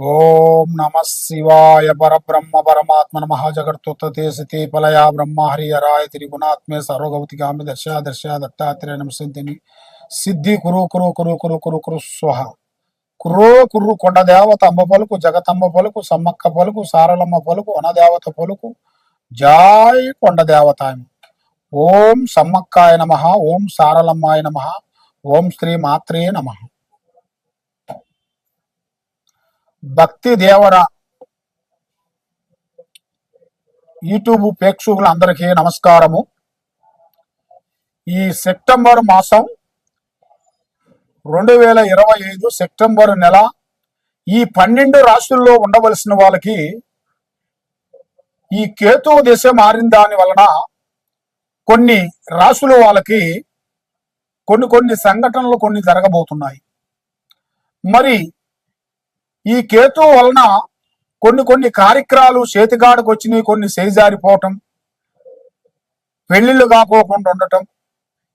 ఓం నమ శివాయ పరబ్రహ్మ పరమాత్మ నమ జగత్తుతే సతే ఫలయా బ్రహ్మ హరిహరాయ త్రిగుణాత్మే సర్వగౌతికామి దశ దశ దత్తాత్రేయ నమసింతిని సిద్ధి కురు కురు కురు కురు కురు కురు స్వహ. కుర్రో కుర్రు కొండ దేవత అమ్మ పలుకు జగతమ్మ పలుకు సమ్మక్క పలుకు సారలమ్మ పలుకు వనదేవత పలుకు. జాయ్ కొండ దేవత ఓం సమ్మక్కాయ నమ ఓం సారలమ్మాయ నమ ఓం శ్రీ మాత్రే నమః. భక్తి దేవర యూట్యూబ్ ప్రేక్షకులందరికీ నమస్కారము. ఈ సెప్టెంబర్ మాసం రెండు వేల ఇరవై ఐదు సెప్టెంబర్ నెల ఈ పన్నెండు రాష్ట్రుల్లో ఉండవలసిన వాళ్ళకి ఈ కేతు దశ మారిన దాని వలన కొన్ని రాశుల వాళ్ళకి కొన్ని కొన్ని సంఘటనలు కొన్ని జరగబోతున్నాయి. మరి ఈ కేతు వలన కొన్ని కొన్ని కార్యక్రమాలు చేతిగాడకు వచ్చినాయి కొన్ని చేజారిపోవటం పెళ్ళిళ్ళు కాకోకుండా ఉండటం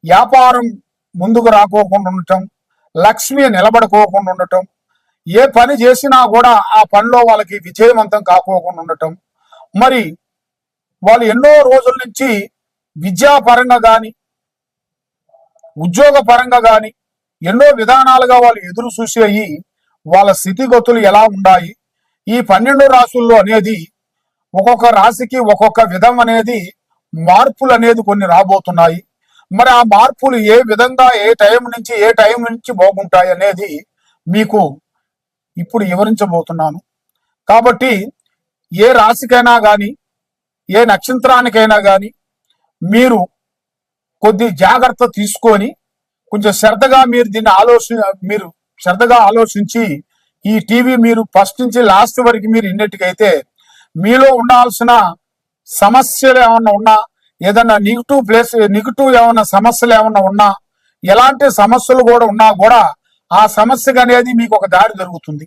వ్యాపారం ముందుకు రాకోకుండా ఉండటం లక్ష్మి నిలబడుకోకుండా ఉండటం ఏ పని చేసినా కూడా ఆ పనిలో వాళ్ళకి విజయవంతం కాకోకుండా ఉండటం. మరి వాళ్ళు ఎన్నో రోజుల నుంచి విద్యాపరంగా కానీ ఉద్యోగ పరంగా కానీ ఎన్నో విధానాలుగా వాళ్ళు ఎదురు చూసేయి వాళ్ళ స్థితిగతులు ఎలా ఉన్నాయి ఈ పన్నెండు రాసుల్లో అనేది ఒక్కొక్క రాశికి ఒక్కొక్క విధం అనేది మార్పులు అనేది కొన్ని రాబోతున్నాయి. మరి ఆ మార్పులు ఏ విధంగా ఏ టైం నుంచి ఏ టైం నుంచి బాగుంటాయి అనేది మీకు ఇప్పుడు వివరించబోతున్నాను. కాబట్టి ఏ రాశికైనా కానీ ఏ నక్షత్రానికైనా కానీ మీరు కొద్ది జాగ్రత్త తీసుకొని కొంచెం శ్రద్ధగా మీరు దీన్ని ఆలోచన మీరు శ్రద్ధగా ఆలోచించి ఈ టీవీ మీరు ఫస్ట్ నుంచి లాస్ట్ వరకు మీరు ఇన్నట్టుకైతే మీలో ఉండాల్సిన సమస్యలు ఏమన్నా ఉన్నా ఏదన్నా నెగిటివ్ ప్లేస్ నెగిటివ్ ఏమన్నా సమస్యలు ఏమన్నా ఉన్నా ఎలాంటి సమస్యలు కూడా ఉన్నా కూడా ఆ సమస్యకు అనేది మీకు ఒక దారి దొరుకుతుంది.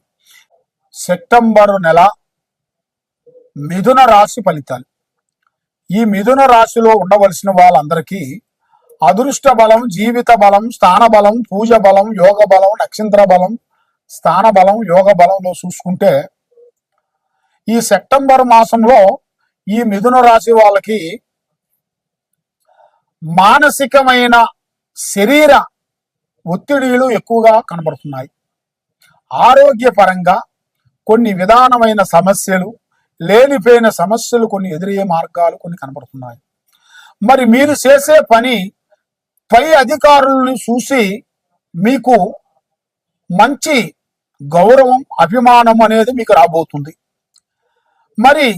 సెప్టెంబరు నెల మిథున రాశి ఫలితాలు. ఈ మిథున రాశిలో ఉండవలసిన వాళ్ళందరికీ అదృష్ట బలం జీవిత బలం స్థాన బలం పూజ బలం యోగ బలం నక్షత్ర బలం స్థాన బలం యోగ బలంలో చూసుకుంటే ఈ సెప్టెంబర్ మాసంలో ఈ మిథున రాశి వాళ్ళకి మానసికమైన శరీర ఒత్తిడిలు ఎక్కువగా కనబడుతున్నాయి. ఆరోగ్యపరంగా కొన్ని విధానమైన సమస్యలు లేనిపోయిన సమస్యలు కొన్ని ఎదురయ్యే మార్గాలు కొన్ని కనబడుతున్నాయి. మరి మీరు చేసే పని పై అధికారులను చూసి మీకు మంచి గౌరవం అభిమానం అనేది మీకు రాబోతుంది. మరి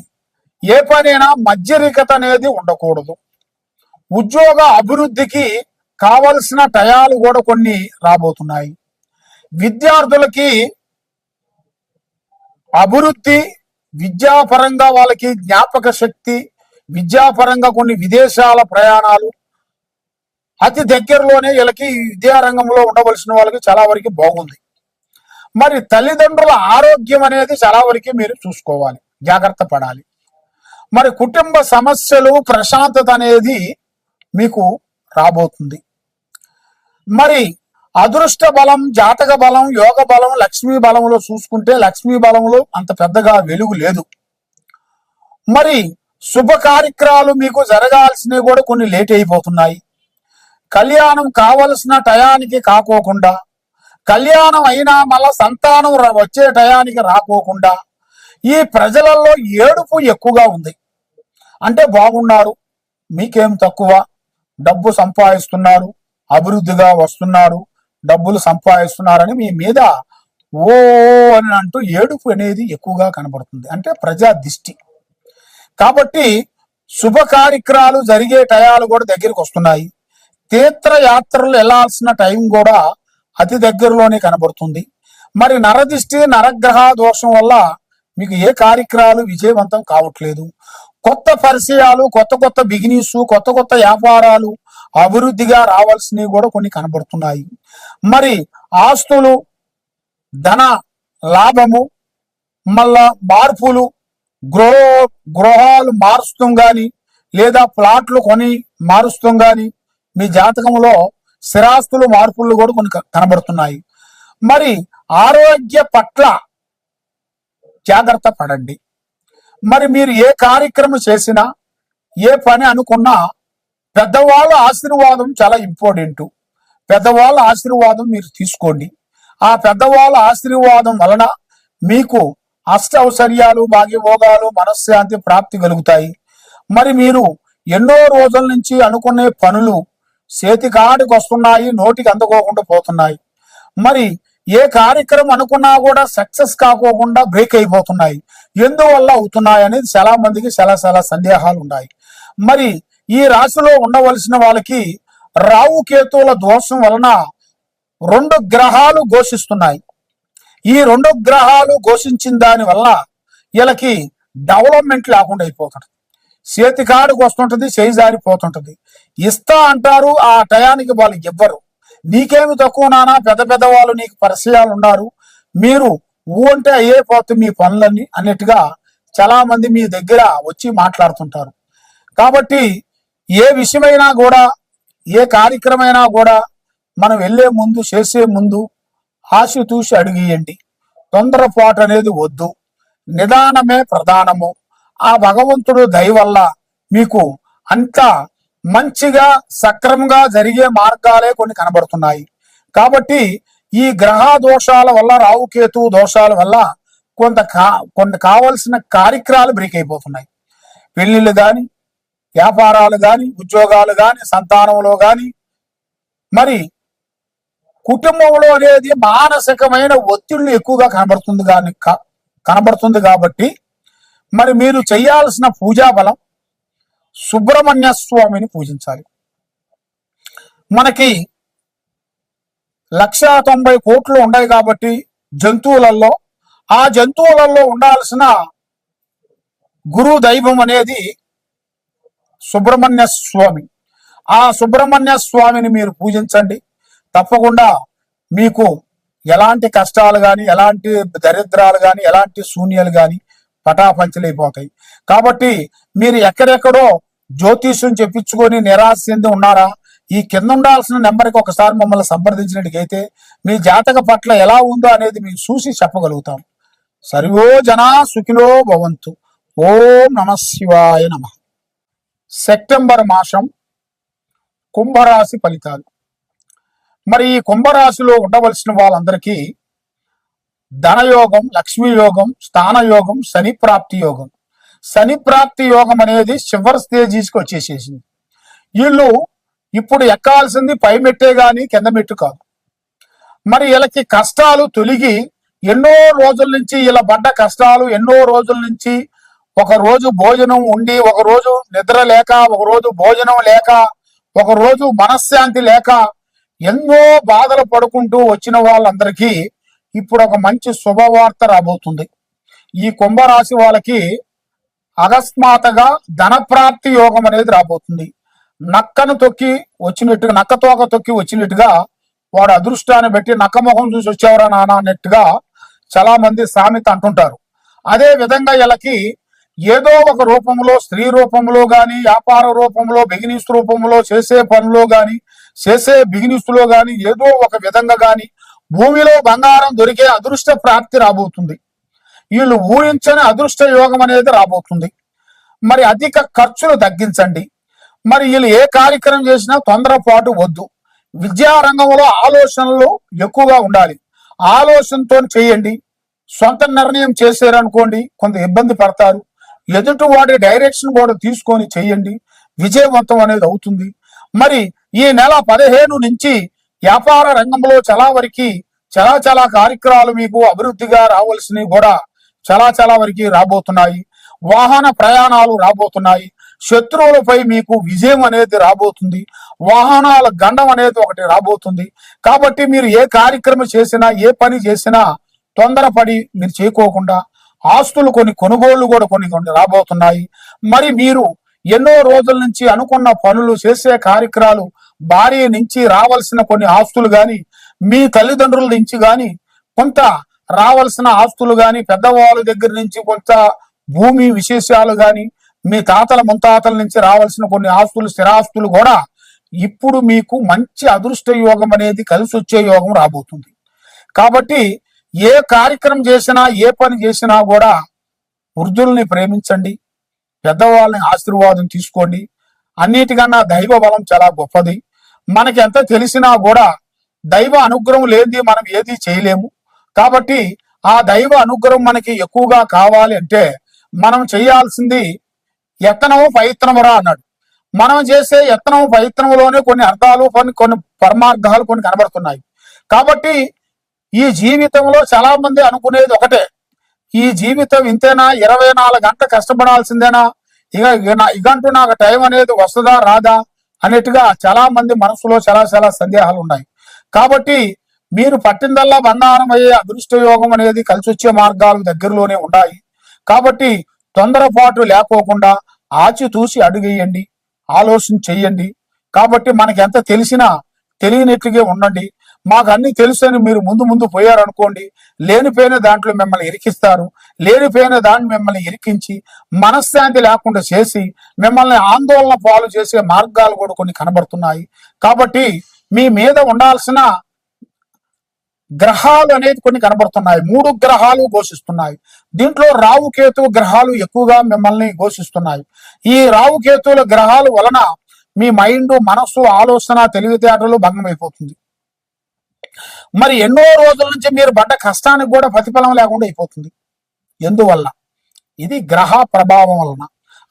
ఏ పనైనా మధ్యరికత అనేది ఉండకూడదు. ఉద్యోగ అభివృద్ధికి కావలసిన టయాలు కూడా కొన్ని రాబోతున్నాయి. విద్యార్థులకి అభివృద్ధి విద్యాపరంగా వాళ్ళకి జ్ఞాపక శక్తి విద్యాపరంగా కొన్ని విదేశాల ప్రయాణాలు అతి దగ్గరలోనే వీళ్ళకి విద్యారంగంలో ఉండవలసిన వాళ్ళకి చాలా వరకు బాగుంది. మరి తల్లిదండ్రుల ఆరోగ్యం అనేది చాలా వరకు మీరు చూసుకోవాలి. జాగ్రత్త పడాలి. మరి కుటుంబ సమస్యలు ప్రశాంతత అనేది మీకు రాబోతుంది. మరి అదృష్ట బలం జాతక బలం యోగ బలం లక్ష్మీ బలంలో చూసుకుంటే లక్ష్మీ బలంలో అంత పెద్దగా వెలుగు లేదు. మరి శుభ కార్యక్రమాలు మీకు జరగాల్సినవి కూడా కొన్ని లేట్ అయిపోతున్నాయి. కళ్యాణం కావలసిన టయానికి కాకోకుండా కళ్యాణం అయినా మళ్ళా సంతానం వచ్చే టయానికి రాకోకుండా ఈ ప్రజలలో ఏడుపు ఎక్కువగా ఉంది. అంటే బాగున్నారు మీకేం తక్కువ? డబ్బు సంపాదిస్తున్నారు అభివృద్ధిగా వస్తున్నారు డబ్బులు సంపాదిస్తున్నారని మీ మీద ఓ అని అంటూ ఏడుపు అనేది ఎక్కువగా కనబడుతుంది. అంటే ప్రజా దిష్టి. కాబట్టి శుభ కార్యక్రమాలు జరిగే టయాలు కూడా దగ్గరికి వస్తున్నాయి. తీర్థయాత్రలు వెళ్ళాల్సిన టైం కూడా అతి దగ్గరలోనే కనబడుతుంది. మరి నరదిష్టి నరగ్రహ దోషం వల్ల మీకు ఏ కార్యక్రమాలు విజయవంతం కావట్లేదు. కొత్త పరిచయాలు కొత్త కొత్త బిజినెస్ కొత్త కొత్త వ్యాపారాలు అభివృద్ధిగా రావాల్సినవి కూడా కొన్ని కనబడుతున్నాయి. మరి ఆస్తులు ధన లాభము మళ్ళా మార్పులు గృహ గృహాలు మారుస్తాం కానీ లేదా ప్లాట్లు కొని మారుస్తాం కానీ మీ జాతకంలో స్థిరాస్తులు మార్పులు కూడా కొన్ని క- కనబడుతున్నాయి. మరి ఆరోగ్య పట్ల జాగ్రత్త పడండి. మరి మీరు ఏ కార్యక్రమం చేసినా ఏ పని అనుకున్నా పెద్దవాళ్ళ ఆశీర్వాదం చాలా ఇంపార్టెంట్. పెద్దవాళ్ళ ఆశీర్వాదం మీరు తీసుకోండి. ఆ పెద్దవాళ్ళ ఆశీర్వాదం వలన మీకు అష్టౌసర్యాలు భాగ్యభోగాలు మనశ్శాంతి ప్రాప్తి కలుగుతాయి. మరి మీరు ఎన్నో రోజుల నుంచి అనుకునే పనులు చేతికాడికి వస్తున్నాయి నోటికి అందుకోకుండా పోతున్నాయి. మరి ఏ కార్యక్రమం అనుకున్నా కూడా సక్సెస్ కాకోకుండా బ్రేక్ అయిపోతున్నాయి. ఎందువల్ల అవుతున్నాయి అనేది చాలా మందికి చాలా చాలా సందేహాలు ఉన్నాయి మరి ఈ రాశిలో ఉండవలసిన వాళ్ళకి రావు కేతువుల దోషం వలన రెండు గ్రహాలు ఘోషిస్తున్నాయి. ఈ రెండు గ్రహాలు ఘోషించిన దాని వల్ల వీళ్ళకి డెవలప్మెంట్ లేకుండా అయిపోతుంది. చేతికాడికి వస్తుంటది చేయి జారిపోతుంటది. ఇస్తా అంటారు ఆ టయానికి వాళ్ళు ఇవ్వరు నీకేమి తక్కువ నానా పెద్ద పెద్ద వాళ్ళు నీకు పరిచయాలు ఉన్నారు మీరు ఊ అంటే అయ్యే పోతే మీ పనులన్నీ అన్నట్టుగా చాలా మంది మీ దగ్గర వచ్చి మాట్లాడుతుంటారు. కాబట్టి ఏ విషయమైనా కూడా ఏ కార్యక్రమైనా కూడా మనం వెళ్ళే ముందు చేసే ముందు ఆశ తూసి అడిగియండి. తొందరపాటు అనేది వద్దు. నిదానమే ప్రధానము. ఆ భగవంతుడు దయ వల్ల మీకు అంత మంచిగా సక్రమంగా జరిగే మార్గాలే కొన్ని కనబడుతున్నాయి. కాబట్టి ఈ గ్రహ దోషాల వల్ల రావుకేతు దోషాల వల్ల కొంత కా కొంత కావలసిన కార్యక్రమాలు బ్రేక్ అయిపోతున్నాయి పెళ్ళిళ్ళు కానీ వ్యాపారాలు కానీ ఉద్యోగాలు కానీ సంతానంలో కానీ మరి కుటుంబంలో అనేది మానసికమైన ఒత్తిళ్ళు ఎక్కువగా కనబడుతుంది కానీ క- కనబడుతుంది కాబట్టి మరి మీరు చేయాల్సిన పూజా బలం సుబ్రహ్మణ్య స్వామిని పూజించాలి. మనకి లక్ష తొంభై కోట్లు ఉన్నాయి కాబట్టి జంతువులలో ఆ జంతువులలో ఉండాల్సిన గురు దైవం అనేది సుబ్రహ్మణ్య స్వామి. ఆ సుబ్రహ్మణ్య స్వామిని మీరు పూజించండి. తప్పకుండా మీకు ఎలాంటి కష్టాలు కానీ ఎలాంటి దరిద్రాలు కానీ ఎలాంటి శూన్యాలు కానీ పటాపంచలైపోతాయి. కాబట్టి మీరు ఎక్కడెక్కడో జ్యోతిష్యం చెప్పించుకొని నిరాశ చెంది ఉన్నారా? ఈ కింద ఉండాల్సిన నెంబర్కి ఒకసారి మమ్మల్ని సంప్రదించినట్టుకైతే మీ జాతక పట్ల ఎలా ఉందో అనేది మేము చూసి చెప్పగలుగుతాం. సర్వో జనా సుఖినో భవంతు. ఓం నమ శివాయ నమ. సెప్టెంబర్ మాసం కుంభరాశి ఫలితాలు. మరి ఈ కుంభరాశిలో ఉండవలసిన వాళ్ళందరికీ ధనయోగం లక్ష్మీ యోగం స్థాన యోగం. శని ప్రాప్తి యోగం శని ప్రాప్తి యోగం అనేది చివరి స్టేజీస్కి వచ్చేసేసింది. వీళ్ళు ఇప్పుడు ఎక్కాల్సింది పై మెట్టే కానీ కింద మెట్టు కాదు. మరి వీళ్ళకి కష్టాలు తొలిగి ఎన్నో రోజుల నుంచి ఇలా పడ్డ కష్టాలు ఎన్నో రోజుల నుంచి ఒక రోజు భోజనం ఉండి ఒక రోజు నిద్ర లేక ఒక రోజు భోజనం లేక ఒక రోజు మనశ్శాంతి లేక ఎన్నో బాధలు పడుకుంటూ వచ్చిన వాళ్ళందరికీ ఇప్పుడు ఒక మంచి శుభవార్త రాబోతుంది. ఈ కుంభరాశి వాళ్ళకి అకస్మాత్తుగా ధనప్రాప్తి యోగం అనేది రాబోతుంది. నక్కను తొక్కి వచ్చినట్టుగా నక్క తోక తొక్కి వచ్చినట్టుగా వాడు అదృష్టాన్ని బట్టి నక్క ముఖం చూసి వచ్చేవరా నాన్న అన్నట్టుగా చాలా మంది సామెత అంటుంటారు. అదే విధంగా వీళ్ళకి ఏదో ఒక రూపంలో స్త్రీ రూపంలో గాని వ్యాపార రూపంలో బిగినిస్ రూపంలో చేసే పనులో గాని చేసే బిగినిస్లో గాని ఏదో ఒక విధంగా గాని భూమిలో బంగారం దొరికే అదృష్ట ప్రాప్తి రాబోతుంది. వీళ్ళు ఊహించని అదృష్ట యోగం అనేది రాబోతుంది. మరి అధిక ఖర్చులు తగ్గించండి. మరి వీళ్ళు ఏ కార్యక్రమం చేసినా తొందరపాటు వద్దు. విద్యా రంగంలో ఆలోచనలు ఎక్కువగా ఉండాలి. ఆలోచనతో చేయండి. సొంత నిర్ణయం చేశారనుకోండి కొంత ఇబ్బంది పడతారు. ఎదుటి వాడి డైరెక్షన్ కూడా తీసుకొని చేయండి. విజయవంతం అనేది అవుతుంది. మరి ఈ నెల పదిహేను నుంచి వ్యాపార రంగంలో చాలా వరకు చాలా చాలా కార్యక్రమాలు మీకు అభివృద్ధిగా రావాల్సినవి కూడా చాలా చాలా వరకు రాబోతున్నాయి. వాహన ప్రయాణాలు రాబోతున్నాయి. శత్రువులపై మీకు విజయం అనేది రాబోతుంది. వాహనాల గండం అనేది ఒకటి రాబోతుంది. కాబట్టి మీరు ఏ కార్యక్రమం చేసినా ఏ పని చేసినా తొందరపడి మీరు చేయకోకుండా ఆస్తులు కొన్ని కొనుగోళ్ళు కూడా కొన్ని కొన్ని రాబోతున్నాయి. మరి మీరు ఎన్నో రోజుల నుంచి అనుకున్న పనులు చేసే కార్యక్రమాలు భార్య నుంచి రావాల్సిన కొన్ని ఆస్తులు గాని మీ తల్లిదండ్రుల నుంచి గాని కొంత రావాల్సిన ఆస్తులు గాని పెద్దవాళ్ళ దగ్గర నుంచి కొంత భూమి విశేషాలు గాని మీ తాతల ముంతాతల నుంచి రావాల్సిన కొన్ని ఆస్తులు స్థిరాస్తులు కూడా ఇప్పుడు మీకు మంచి అదృష్ట యోగం అనేది కలిసి వచ్చే యోగం రాబోతుంది. కాబట్టి ఏ కార్యక్రమం చేసినా ఏ పని చేసినా కూడా వృద్ధుల్ని ప్రేమించండి. పెద్దవాళ్ళని ఆశీర్వాదం తీసుకోండి. అన్నిటికన్నా దైవ బలం చాలా గొప్పది. మనకి ఎంత తెలిసినా కూడా దైవ అనుగ్రహం లేనిది మనం ఏది చేయలేము. కాబట్టి ఆ దైవ అనుగ్రహం మనకి ఎక్కువగా కావాలి అంటే మనం చేయాల్సింది యత్నము ప్రయత్నమురా అన్నాడు. మనం చేసే యత్నము ప్రయత్నములోనే కొన్ని అర్థాలు కొన్ని కొన్ని పరమార్థాలు కొన్ని కనబడుతున్నాయి. కాబట్టి ఈ జీవితంలో చాలా మంది అనుకునేది ఒకటే. ఈ జీవితం ఇంతేనా? ఇరవై నాలుగు గంట కష్టపడాల్సిందేనా? ఇక నా- ఇకంటూ నాకు టైం అనేది వస్తుందా రాదా? అన్నట్టుగా చాలా మంది మనసులో చాలా చాలా సందేహాలు ఉన్నాయి కాబట్టి మీరు పట్టిందల్లా బంగారం అయ్యే అదృష్ట యోగం అనేది కలిసి వచ్చే మార్గాలు దగ్గరలోనే ఉన్నాయి. కాబట్టి తొందరపాటు లేకోకుండా ఆచితూసి అడుగేయండి. ఆలోచన చెయ్యండి. కాబట్టి మనకి ఎంత తెలిసినా తెలియనట్లుగా ఉండండి. మాకు అన్ని తెలుసని మీరు ముందు ముందు పోయారనుకోండి లేనిపోయిన దాంట్లో మిమ్మల్ని ఇరికిస్తారు లేనిపోయిన దాన్ని మిమ్మల్ని ఇరికించి మనశ్శాంతి లేకుండా చేసి మిమ్మల్ని ఆందోళన పాలు చేసే మార్గాలు కూడా కొన్ని కనబడుతున్నాయి. కాబట్టి మీ మీద ఉండాల్సిన గ్రహాలు అనేది కొన్ని కనబడుతున్నాయి. మూడు గ్రహాలు ఘోషిస్తున్నాయి. దీంట్లో రావుకేతు గ్రహాలు ఎక్కువగా మిమ్మల్ని ఘోషిస్తున్నాయి. ఈ రావుకేతువుల గ్రహాలు వలన మీ మైండ్ మనస్సు ఆలోచన తెలివితేటలు భంగమైపోతుంది. మరి ఎన్నో రోజుల నుంచి మీరు పడ్డ కష్టానికి కూడా ప్రతిఫలం లేకుండా అయిపోతుంది. ఎందువల్ల? ఇది గ్రహ ప్రభావం వలన.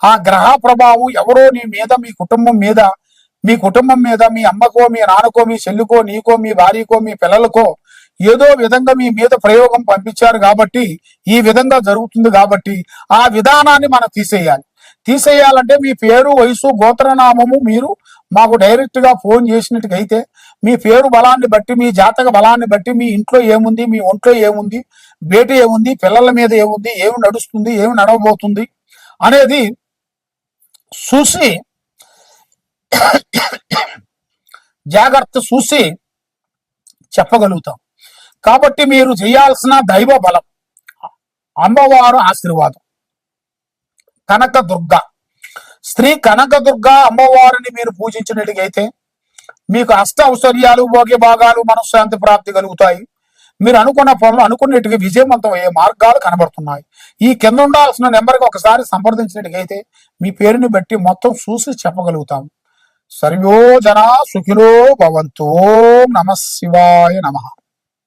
ఆ గ్రహ ప్రభావం ఎవరో నీ మీద మీ కుటుంబం మీద మీ కుటుంబం మీద మీ అమ్మకో మీ నాన్నకో మీ చెల్లికో నీకో మీ భార్యకో మీ పిల్లలకో ఏదో విధంగా మీ మీద ప్రయోగం పంపించారు కాబట్టి ఈ విధంగా జరుగుతుంది కాబట్టి ఆ విధానాన్ని మనం తీసేయాలి. తీసేయాలంటే మీ పేరు వయసు గోత్రనామము మీరు మాకు డైరెక్ట్గా ఫోన్ చేసినట్టుగైతే మీ పేరు బలాన్ని బట్టి మీ జాతక బలాన్ని బట్టి మీ ఇంట్లో ఏముంది మీ ఒంట్లో ఏముంది బేట ఏముంది పిల్లల మీద ఏముంది ఏమి నడుస్తుంది ఏమి నడవబోతుంది అనేది చూసి జాగ్రత్త చూసి చెప్పగలుగుతాం. కాబట్టి మీరు చేయాల్సిన దైవ బలం అమ్మవారు ఆశీర్వాదం. కనక దుర్గ స్త్రీ కనకదుర్గ అమ్మవారిని మీరు పూజించినట్టుగైతే మీకు అష్ట ఔశ్వర్యాలు భోగ్య భాగాలు మనశ్శాంతి ప్రాప్తి కలుగుతాయి. మీరు అనుకున్న పనులు అనుకున్నట్టుగా విజయవంతం అయ్యే మార్గాలు కనబడుతున్నాయి. ఈ కింద ఉండాల్సిన నెంబర్కి ఒకసారి సంప్రదించినట్టుగైతే మీ పేరుని బట్టి మొత్తం చూసి చెప్పగలుగుతాం. సర్వో జన సుఖిలో భవంతు. నమ శివాయ నమః.